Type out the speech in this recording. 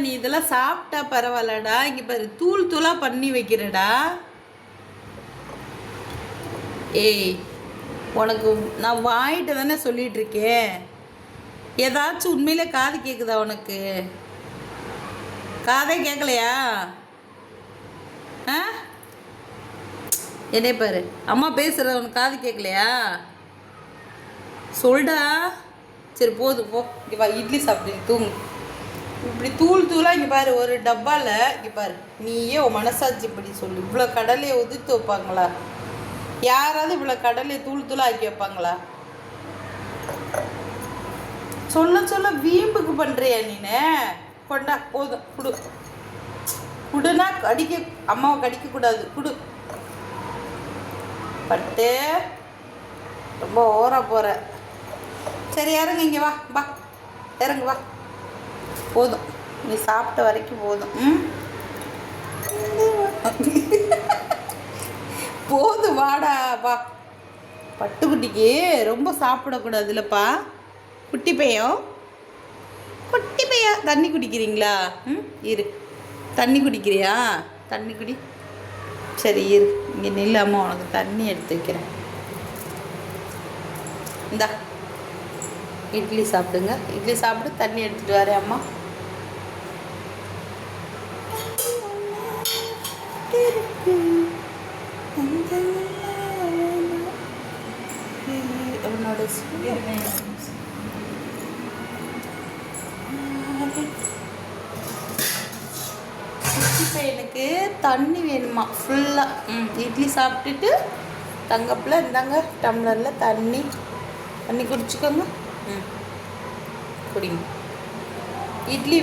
நீ இதெல்லாம் சாப்பிட்டா பரவாயில்லடா. இங்கே பாரு தூள் தூளாக பண்ணி வைக்கிறடா. ஏய் உனக்கு நான் வாயிட்ட தானே சொல்லிட்டு இருக்கேன் ஏதாச்சும் உண்மையிலே காது கேட்குதா உனக்கு? காதே கேட்கலையா ஆ? என்னை பாரு அம்மா பேசுறது உனக்கு காது கேட்கலையா சொல்டா. சரி போதும் போ. இங்கே வா இட்லி சாப்பிட்டு தூங்கு. இப்படி தூள் தூளாக இங்கே பாரு ஒரு டப்பாவில் இங்கே பாரு நீயே உன் மனசாட்சி இப்படி சொல்லு. இவ்வளோ கடலையை உதிர்த்து வைப்பாங்களா? யாராவது இவ்வளோ கடலையை தூள் தூளாக ஆக்கி வைப்பாங்களா? சொல்ல சொல்ல வீம்புக்கு பண்ணுறியா நீனே? கொண்டா போதும் குடு. குடுனா கடிக்க அம்மாவை கடிக்கக்கூடாது குடு. பட்டு ரொம்ப ஓர போகிற சரி இறங்கு இங்கே வா வா. இறங்கு வா. போதும். நீ சாப்பிட்ட வரைக்கும் போதும். ம்? போதும் வாடா வா. பட்டுக்குட்டிக்கு ரொம்ப சாப்பிடக்கூடாது இல்லைப்பா குட்டி பையன் குட்டி பையன் தண்ணி குடிக்கிறீங்களா? ம்? இரு. தண்ணி குடிக்கிறியா? தண்ணி குடி. சரி இரு. இங்கே நில்லாமல் உனக்கு தண்ணி எடுத்து வைக்கிறேன். இந்தா. இட்லி சாப்பிடுங்க. இட்லி சாப்பிட்டு தண்ணி எடுத்துகிட்டு வரேன் அம்மா. அவனோட எனக்கு தண்ணி வேணுமா? ஃபுல்லாக ம் இட்லி சாப்பிட்டுட்டு தங்கப்பில் இருந்தாங்க டம்ளரில் தண்ணி. தண்ணி குடிச்சுக்கோங்க. ம் குடிங்க. இட்லி